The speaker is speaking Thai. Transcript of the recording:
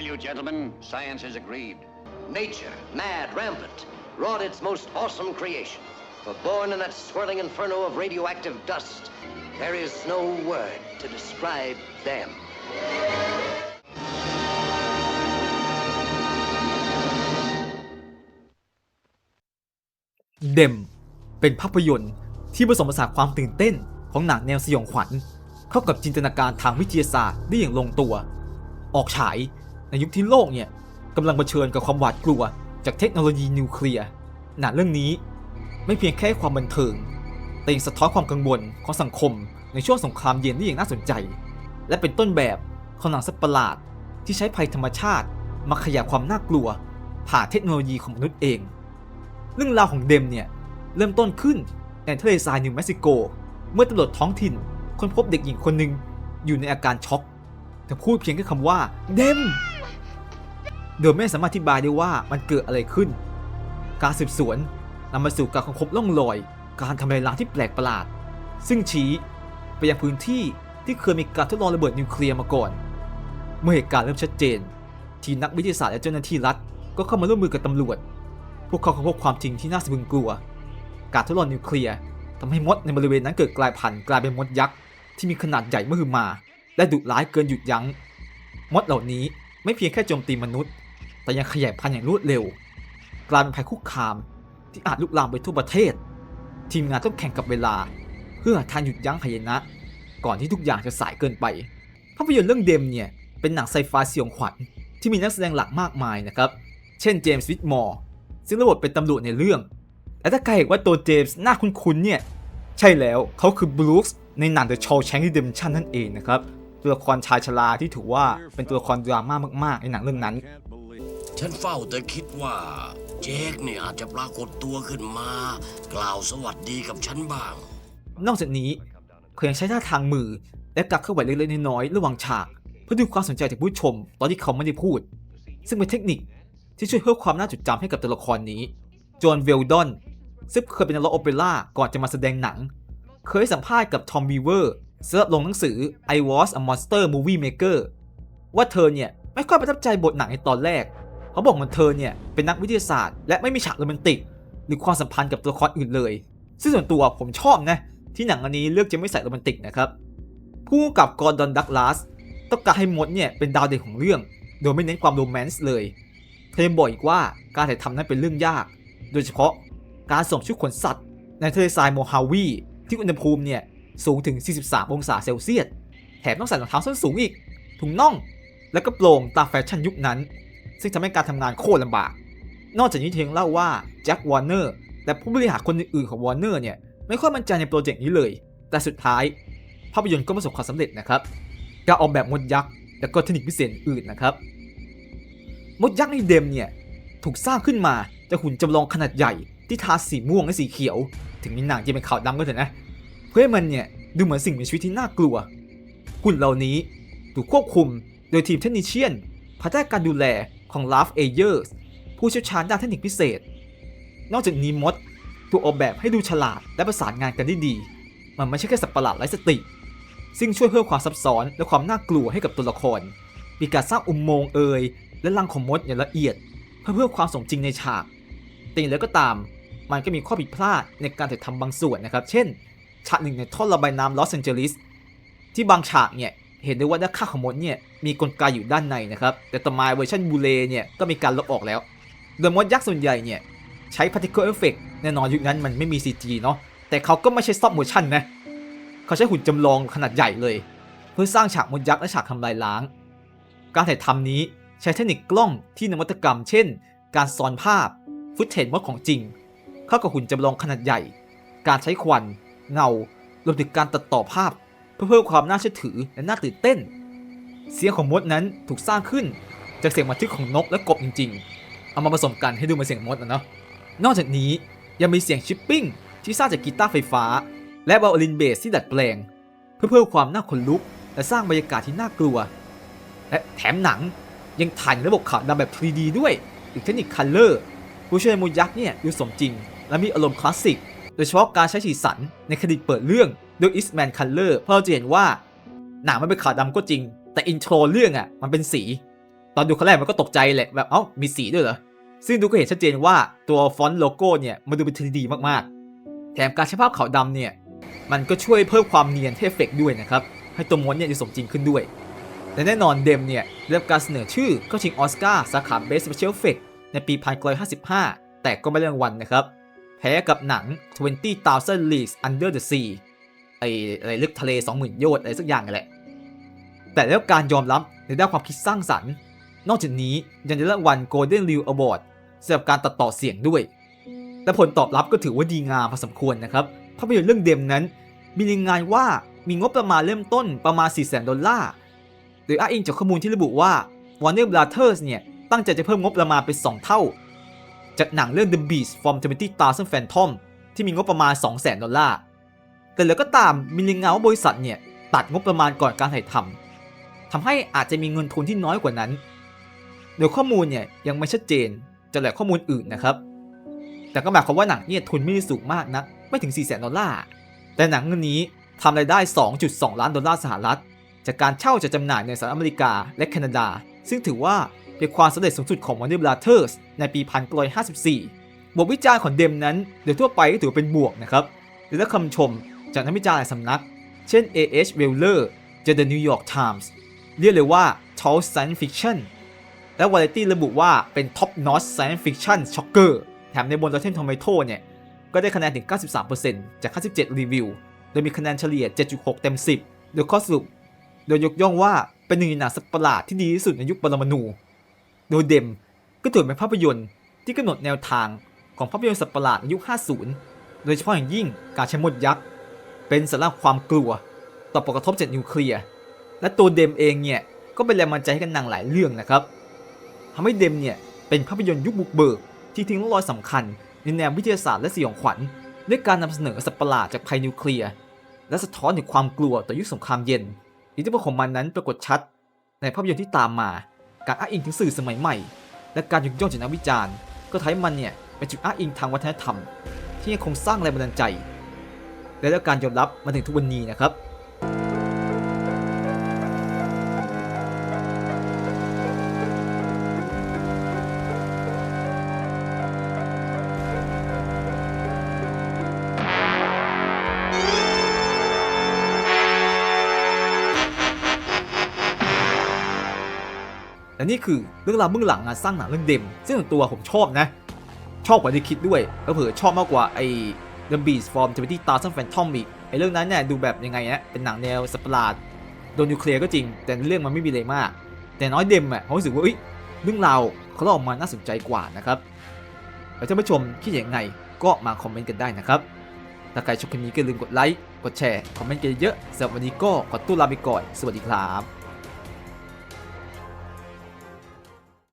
tell you, gentlemen, science has agreed. Nature, mad, rampant, wrought its most awesome creation. For born in that swirling inferno of radioactive dust, there is no word to describe them. เดมเป็นภาพยนตร์ที่ผสมผสานความตื่นเต้นของหนังแนวสยองขวัญ เข้ากับจินตนาการทางวิทยาศาสตร์ได้อย่างลงตัว ออกฉาย ในยุคที่โลกเนี่ยกำลังเผชิญกับความหวาดกลัว จากเทคโนโลยีนิวเคลียร์หนังเรื่องนี้ไม่เพียงแค่ความบันเทิง แต่ยังสะท้อนความกังวลของสังคม ในช่วงสงครามเย็นได้อย่างน่าสนใจ และเป็นต้นแบบของหนังสัตว์ประหลาด ที่ใช้ภัยธรรมชาติ มาขยายความน่ากลัว ผ่านเทคโนโลยีของมนุษย์เอง เรื่องราวของเดมเนี่ยเริ่มต้นขึ้นในทะเลทรายนิวเม็กซิโก เมื่อตำรวจท้องถิ่นค้นพบเด็กหญิงคนหนึ่งอยู่ในอาการช็อกเธอพูดเพียงแค่คำว่าเดม โดยไม่สามารถอธิบายได้ว่ามันเกิดอะไรขึ้น การสืบสวนนำมาสู่การค้นพบร่องรอย การทำลายล้างที่แปลกประหลาด ซึ่งชี้ไปยังพื้นที่ที่เคยมีการทดลองระเบิดนิวเคลียร์มาก่อน เมื่อเหตุการณ์เริ่มชัดเจน ทีมนักวิทยาศาสตร์และเจ้าหน้าที่รัฐ ก็เข้ามาร่วมมือกับตำรวจ พวกเขาค้นพบความจริงที่น่าสะพรึงกลัว การทดลองนิวเคลียร์ทำให้มดในบริเวณนั้นเกิดกลายพันธุ์กลายเป็นมดยักษ์ที่มีขนาดใหญ่มหึมา และดุร้ายเกินหยุดยัง้ง มดเหล่านี้ไม่เพียงแค่โจมตีมนุษย์ แต่ยังขยายพันธุ์อย่างรวดเร็ว กลายเป็นภัยคุกคามที่อาจลุกลามไปทั่วประเทศ ทีมงานต้องแข่งกับเวลา เพื่อทางหยุดยั้งพายนะ ก่อนที่ทุกอย่างจะสายเกินไป ภาพยนตร์เรื่องเดมเนี่ย เป็นหนังไซไฟสยองขวัญที่มีนักแสดงหลักมากมายนะครับ เช่นเจมส์วิทมอร์ซึ่งระบบเป็นตำรวจในเรื่อง และถ้าใครเห็นว่าตัวเจมส์หน้าคุ้นๆเนี่ย ใช่แล้วเขาคือบรูซในหนัง The Shawshank Redemption นั่นเองนะครับ ตัวละครชายชราที่ถือว่าเป็นตัวละครดราม่ามากๆ ในหนังเรื่องนั้น ฉันเฝ้าแต่คิดว่า เจคเนี่ยอาจจะปรากฏตัวขึ้นมา กล่าวสวัสดีกับฉันบ้าง นอกจากนี้เขายังใช้ท่าทางมือ และการเคลื่อนไหวเล็กๆน้อยๆระหว่างฉาก เพื่อดึงความสนใจจากผู้ชม ตอนที่เขาไม่ได้พูด ซึ่งเป็นเทคนิคที่ช่วยเพิ่มความน่าจดจำให้กับตัวละครนี้จอห์นเวลดอนซึ่งเคยเป็นนักร้องโอเปร่าก่อนจะมาแสดงหนัง เคยสัมภาษณ์กับทอมวีเวอร์สำหรับลงหนังสือ I Was a Monster Movie Maker ว่าเธอเนี่ย ไม่ค่อยประทับใจบทหนังในตอนแรก เขาบอกเหมือนเธอเนี่ยเป็นนักวิทยาศาสตร์ และไม่มีฉากโรแมนติก หรือความสัมพันธ์กับตัวละครอื่นเลย ซึ่งส่วนตัวผมชอบนะที่หนังอันนี้เลือกจะไม่ใส่โรแมนติกนะครับผู้กำกับกอร์ดอนดักลาสต้องการให้มดเนี่ยเป็นดาวเด่นของเรื่อง โดยไม่เน้นความโรแมนต์เลย เธอบอกอีกว่าการถ่ายทำนั้นเป็นเรื่องยาก โดยเฉพาะการสวมชุดขนสัตว์ ในทะเลทรายโมฮาวีที่อุณหภูมิเนี่ยสูงถึง 43 องศาเซลเซียส แถมต้องใส่รองเท้าส้นสูงอีก ถุงน่อง และก็โปร่งตามแฟชั่นยุคนั้น ซึ่งทำให้การทำงานโคตรลำบาก นอกจากนี้เธอยังเล่าว่าแจ็ควอร์เนอร์และผู้บริหารคนอื่นๆของวอร์เนอร์เนี่ยไม่ค่อยมั่นใจในโปรเจกต์นี้เลย แต่สุดท้ายภาพยนตร์ก็ประสบความสำเร็จนะครับการออกแบบมดยักษ์และก็เทคนิคพิเศษอื่นนะครับ มดยักษ์ในเดมเนี่ยถูกสร้างขึ้นมาจากหุ่นจำลองขนาดใหญ่ที่ทาสีม่วงและสีเขียว ถึงมีหนังจะเป็นขาวดำก็เถอะนะ เพื่อให้มันเนี่ยดูเหมือนสิ่งมีชีวิตที่น่ากลัว หุ่นเหล่านี้ถูกควบคุมโดยทีมเทคนิเชียนภายใต้การดูแล ของลาฟเอเยอร์สผู้เชี่ยวชาญด้านเทคนิคพิเศษ นอกจากนี้มดถูกออกแบบให้ดูฉลาดและประสานงานกันได้ดี มันไม่ใช่แค่สัตว์ประหลาดไร้สติ ซึ่งช่วยเพิ่มความซับซ้อนและความน่ากลัวให้กับตัวละคร มีการสร้างอุโมงค์เอ่ยและรังของมดอย่างละเอียด เพื่อเพิ่มความสมจริงในฉากแต่อย่างไรก็ตาม มันก็มีข้อผิดพลาดในการถ่ายทำบางส่วนนะครับ เช่น ฉากหนึ่งในท่อระบายน้ำลอสแอนเจลิสที่บางฉากเนี่ย เห็นได้ว่าด้านข้างของมดเนี่ยมีกลไกอยู่ด้านในนะครับ แต่ต่อมาเวอร์ชันบูเลเนี่ยก็มีการลบออกแล้ว โดยมดยักษ์ส่วนใหญ่เนี่ยใช้ particle effect แน่นอนยุคนั้นมันไม่มี CG เนาะ แต่เขาก็ไม่ใช่ stop motion นะ เขาใช้หุ่นจำลองขนาดใหญ่เลย เพื่อสร้างฉากมดยักษ์และฉากทำลายล้าง การถ่ายทำนี้ใช้เทคนิคกล้องที่นวัตกรรม เช่น การซ้อนภาพ ฟุตเทจมดของจริง เข้ากับหุ่นจำลองขนาดใหญ่ การใช้ควัน เงารวมถึงการตัดต่อภาพ พื่อเพิ่มความน่าเชื่อถือและน่าตื่นเต้น เสียงของมดนั้นถูกสร้างขึ้นจากเสียงบันทึกของนกและกบจริง ๆ เอามาผสมกันให้ดูเป็นเสียงมดนะเนาะ นอกจากนี้ยังมีเสียงชิปปิ้งที่สร้างจากกีตาร์ไฟฟ้า และไวโอลินเบสที่ดัดแปลง เพื่อเพิ่มความน่าขนลุก และสร้างบรรยากาศที่น่ากลัว และแถมหนังยังถ่ายในระบบขาวดำแบบ 3D ด้วยอีกเทคนิคคัลเลอร์ผู้ช่วยมูยักษ์เนี่ยดูสมจริง และมีอารมณ์คลาสสิก โดยเฉพาะการใช้สีสันในคดีเปิดเรื่อง ด้วย Eastman Color เพราะเราจะเห็นว่าหนังมันเป็นขาวดำก็จริง แต่อินโทรเรื่องอะมันเป็นสี ตอนดูครั้งแรกมันก็ตกใจแหละแบบเอ้ามีสีด้วยเหรอ ซึ่งดูก็เห็นชัดเจนว่าตัวฟอนต์โลโก้เนี่ยมันดูเป็น 3D มากๆ แถมการใช้ภาพขาวดำเนี่ยมันก็ช่วยเพิ่มความเนียนเอฟเฟกด้วยนะครับให้ตัวม้วนเนี่ยดูสมจริงขึ้นด้วยและแน่นอนเดมเนี่ยได้รับการเสนอชื่อเข้าชิงออสการ์สาขา Best Special Effect ในปี 1955 แต่ก็ไม่ได้รางวัลนะครับ แพ้กับหนัง 20,000 Leagues Under the Sea ไออะไรลึกทะเล20,000โยชน์อะไรสักอย่างกันแหละ แต่ได้รับการยอมรับในด้านความคิดสร้างสรรค์ นอกจากนี้ยังได้รางวัล Golden Reel Award สำหรับการตัดต่อเสียงด้วย และผลตอบรับก็ถือว่าดีงามพอสมควรนะครับ ภาพยนตร์เรื่องเดมนั้น มีรายงานว่ามีงบประมาณเริ่มต้นประมาณ 4 0 0 0 0ดอลลาร์ โดยอ้างอิงจากข้อมูลที่ระบุว่า Warner Brothers เนี่ยตั้งใจจะเพิ่มงบประมาณเป็น 2 เท่า จากหนังเรื่อง The Beast from 20,000 Phantom ที่มีงบประมาณ 200,000 ดอลลาร์ แต่แล้วก็ตามมีรายงานว่าบริษัทเนี่ยตัดงบประมาณก่อนการถ่ายทำทำให้อาจจะมีเงินทุนที่น้อยกว่านั้น โดยข้อมูลเนี่ยยังไม่ชัดเจนจากแหล่งข้อมูลอื่นนะครับ แต่ก็หมายความว่าหนังเนี่ยทุนไม่ได้สูงมากนะไม่ถึง 4 0 0 0 0ดอลลาร์ แต่หนังเรื่องนี้ทำรายได้ 2.2 ล้านดอลลาร์สหรัฐ จากการเช่าจะจำหน่ายในสหรัฐอเมริกาและแคนาดา ซึ่งถือว่าเป็นความสำเร็จสูงสุดของ Warner Brothers ในปี 1954 บทวิจารณ์ของเดมนั้นโดยทั่วไปก็ถือว่าเป็นบวกนะครับได้รับคำชม จากนักวิจารณ์หลายสำนัก เช่น A.H. Weller จาก The New York Times เรียกเลยว่า Top Science Fiction และ Variety ระบุว่าเป็น Top Notch Science Fiction Shocker แถมในบน Rotten Tomato เนี่ย ก็ได้คะแนนถึง 93%จาก 57 รีวิว โดยมีคะแนนเฉลี่ย 7.6 เต็ม 10 โดยข้อสรุป โดยยกย่องว่าเป็นหนึ่งในหนังสัตว์ประหลาดที่ดีที่สุดในยุคปรมาณู โดยเดมก็ถือเป็นภาพยนตร์ที่กำหนดแนวทางของภาพยนตร์สัตว์ประหลาดในยุค 50 โดยเฉพาะอย่างยิ่งการใช้มดยักษ์ เป็นสาระความกลัว ต่อผลกระทบจากนิวเคลียร์และตัวเดมเองเนี่ยก็เป็นแรงบันดาลใจให้กันหนังหลายเรื่องนะครับทำให้เดมเนี่ยเป็นภาพยนตร์ยุคบุกเบิกที่ทิ้งร่องรอยสำคัญในแนววิทยาศาสตร์และสยองขวัญด้วยการนำเสนอสัตว์ประหลาดจากภัยนิวเคลียร์และสะท้อนถึงความกลัวต่อยุคสงครามเย็นอิทธิพลของมันนั้นปรากฏชัด ในภาพยนตร์ที่ตามมา การอ้างอิงถึงสื่อสมัยใหม่ และการยกย่องจากนักวิจารณ์ ก็ทำให้มันเนี่ยเป็นจุดอ้างอิงทางวัฒนธรรม ที่ยังคงสร้างแรงบันดาลใจ และได้การยอมรับมาถึงทุกวันนี้นะครับและนี่คือเรื่องราวเบื้องหลังงานสร้างหนังเรื่องเดมซึ่งตัวผมชอบนะ ชอบกว่าที่คิดด้วยก็เผื่อชอบมากกว่าไอ The Beast from 20,000 Phantom อีกไอ้เรื่องนั้นเนี่ยดูแบบยังไงนะเป็นหนังแนวสัตว์ประหลาดโดนนิวเคลียร์ก็จริง แต่เรื่องมันไม่มีอะไรมาก แต่น้อยเดมอะผมรู้สึกว่าเอ้ยเรื่องราวเขาเล่าออกมาน่าสนใจกว่านะครับแล้วท่านผู้ชมคิดอย่างไงก็มาคอมเมนต์กันได้นะครับ ถ้าใครชอบคลิปนี้ก็อย่าลืมกดไลค์ กดแชร์ คอมเมนต์กันเยอะๆสำหรับวันนี้ก็ขอตัวลาไปก่อน สวัสดีครับ